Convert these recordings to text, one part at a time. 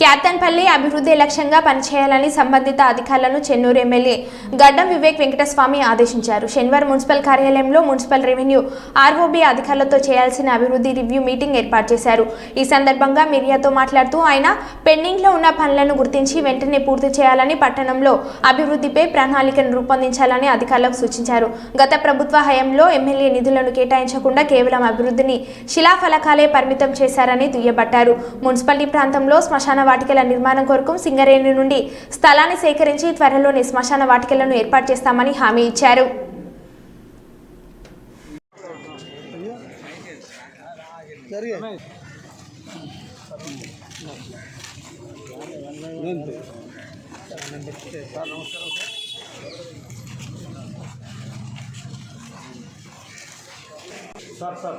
క్యాతన్పల్లి అభివృద్ధి లక్ష్యంగా పనిచేయాలని సంబంధిత అధికారులను చెన్నూరు ఎమ్మెల్యే గడ్డం వివేక్ వెంకటస్వామి ఆదేశించారు. శనివారం మున్సిపల్ కార్యాలయంలో మున్సిపల్ రెవెన్యూ ఆర్ఓబీ అధికారులతో చేయాల్సిన అభివృద్ధి రివ్యూ మీటింగ్ ఏర్పాటు చేశారు. ఈ సందర్భంగా మీడియాతో మాట్లాడుతూ ఆయన పెండింగ్లో ఉన్న పనులను గుర్తించి వెంటనే పూర్తి చేయాలని పట్టణంలో అభివృద్ధిపై ప్రణాళికను రూపొందించాలని అధికారులకు సూచించారు. గత ప్రభుత్వ హయాంలో ఎమ్మెల్యే నిధులను కేటాయించకుండా కేవలం అభివృద్ధిని శిలాఫలకాలే పరిమితం చేశారని దుయ్యబట్టారు. మున్సిపాలిటీ ప్రాంతంలో శ్మశాన వాటికల నిర్మాణం కొరకు సింగరేణి నుండి స్థలాన్ని సేకరించి త్వరలోనే శ్మశాన వాటికలను ఏర్పాటు చేస్తామని హామీ ఇచ్చారు. Sir sir.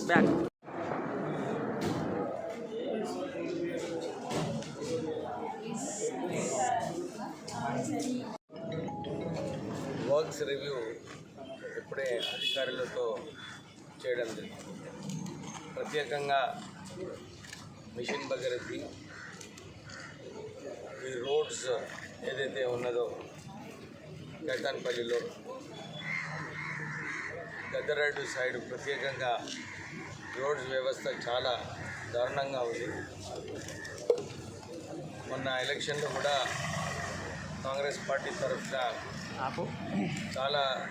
Sir works review ఇప్పుడే అధికారులతో చేయడం జరిగింది. ప్రత్యేకంగా మిషన్ భగీరథి ఈ రోడ్స్ ఏదైతే ఉన్నదో కైతాన్పల్లిలో గద్దరాడు సైడ్ ప్రత్యేకంగా రోడ్స్ వ్యవస్థ చాలా దారుణంగా ఉంది. మొన్న ఎలక్షన్లో కూడా కాంగ్రెస్ పార్టీ తరఫున చాలా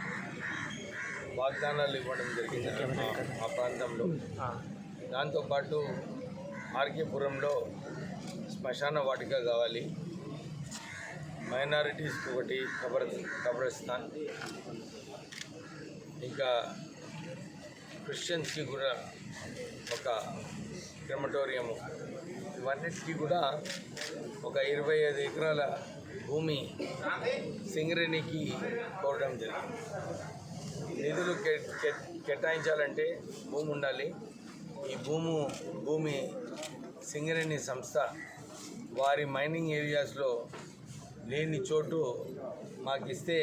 వాగ్దానాలు ఇవ్వడం జరిగింది ఆ- ఆ. ప్రాంతంలో దాంతోపాటు ఆర్కేపురంలో శ్మశాన వాటిక కావాలి. మైనారిటీస్కి ఒకటి కబర్ కబ్రస్థాన్. ఇంకా క్రిస్టియన్స్కి కూడా ఒక క్రిమటోరియం. ఇవన్నిటికీ కూడా ఒక ఇరవై ఐదు ఎకరాల భూమి సింగరేణికి కోరడం జరిగింది. నిధులు కేటాయించాలంటే భూమి ఉండాలి. ఈ భూము భూమి సింగరేణి సంస్థ వారి మైనింగ్ ఏరియాస్లో లేని చోటు మాకు ఇస్తే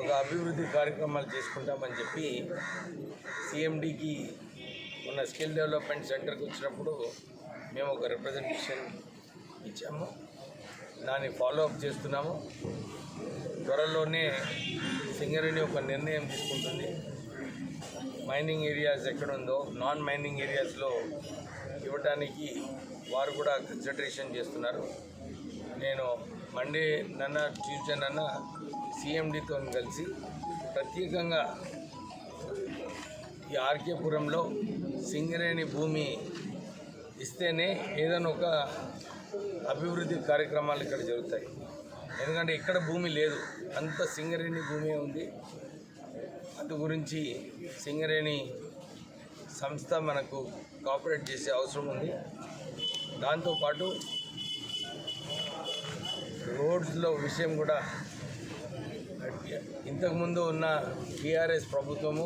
ఒక అభివృద్ధి కార్యక్రమాలు చేసుకుంటామని చెప్పి సిఎండికి ఉన్న స్కిల్ డెవలప్మెంట్ సెంటర్కి వచ్చినప్పుడు మేము ఒక రిప్రజెంటేషన్ ఇచ్చాము. దాన్ని ఫాలో అప్ చేస్తున్నాము. త్వరలోనే సింగరేణి ఒక నిర్ణయం తీసుకుంటుంది. మైనింగ్ ఏరియాస్ ఎక్కడ ఉందో నాన్ మైనింగ్ ఏరియాస్లో ఇవ్వటానికి వారు కూడా కన్సిడరేషన్ చేస్తున్నారు. నేను మండే నన్న ట్యూస్డే నన్న సీఎండితో కలిసి ప్రత్యేకంగా ఈ ఆర్కేపురంలో సింగరేణి భూమి ఇస్తేనే ఏదైనా ఒక అభివృద్ధి కార్యక్రమాలు ఇక్కడ జరుగుతాయి. ఎందుకంటే ఇక్కడ భూమి లేదు. అంత సింగరేణి భూమి ఉంది. అందు గురించి సింగరేణి సంస్థ మనకు కోఆపరేట్ చేసే అవసరం ఉంది. దాంతోపాటు రోడ్స్లో విషయం కూడా ఇంతకుముందు ఉన్న టీఆర్ఎస్ ప్రభుత్వము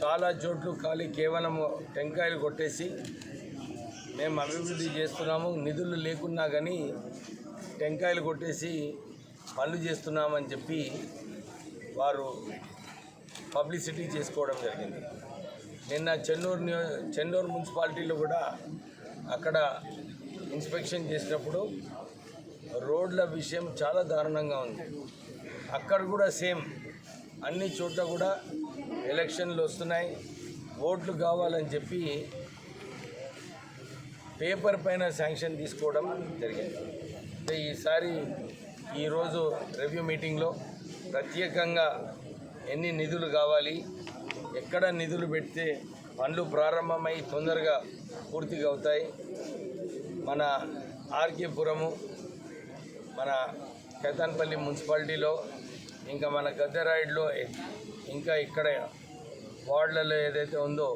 చాలా చోట్లు ఖాళీ కేవలం టెంకాయలు కొట్టేసి మేము అభివృద్ధి చేస్తున్నాము నిధులు లేకున్నా కానీ టెంకాయలు కొట్టేసి పనులు చేస్తున్నామని చెప్పి వారు పబ్లిసిటీ చేసుకోవడం జరిగింది. నిన్న చెన్నూరు నియో చెన్నూరు మున్సిపాలిటీలో కూడా అక్కడ ఇన్స్పెక్షన్ చేసినప్పుడు రోడ్ల విషయం చాలా దారుణంగా ఉంది. అక్కడ కూడా సేమ్. అన్ని చోట్ల కూడా ఎలక్షన్లు వస్తున్నాయి. ఓట్లు కావాలని చెప్పి పేపర్ పైన శాంక్షన్ తీసుకోవడం జరిగింది. అంటే ఈసారి ఈరోజు రివ్యూ మీటింగ్లో ప్రత్యేకంగా ఎన్ని నిధులు కావాలి ఎక్కడ నిధులు పెడితే పనులు ప్రారంభమై తొందరగా పూర్తిగా అవుతాయి. మన ఆర్కేపురము మన కైతాన్పల్లి మున్సిపాలిటీలో ఇంకా మన గద్దెరాయిడ్లో ఇంకా ఇక్కడ వార్డులలో ఏదైతే ఉందో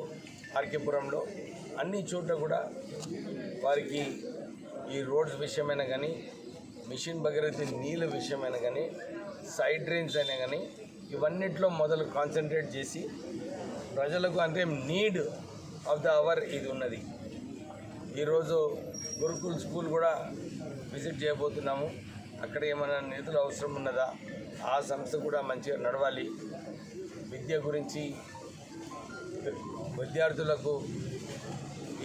ఆర్కేపురంలో అన్ని చోట్ల కూడా వారికి ఈ రోడ్స్ విషయమైనా కానీ మిషన్ భగీరథి నీళ్ళ విషయమైనా కానీ సైడ్ డ్రైన్స్ అయినా కానీ ఇవన్నిట్లో మొదలు కాన్సన్ట్రేట్ చేసి ప్రజలకు అంటే నీడ్ ఆఫ్ ద అవర్ ఇది ఉన్నది. ఈరోజు గురుకుల్ స్కూల్ కూడా విజిట్ చేయబోతున్నాము. అక్కడ ఏమైనా నిధులు అవసరం ఉన్నదా? ఆ సంస్థ కూడా మంచిగా నడవాలి. విద్య గురించి విద్యార్థులకు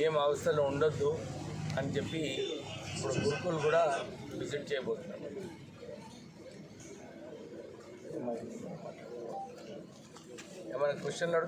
ఏం అవస్థలు ఉండొద్దు అని చెప్పి ఇప్పుడు గురుకులు కూడా విజిట్ చేయబోతున్నాం ఏమైనా క్వశ్చన్లు అడిగితే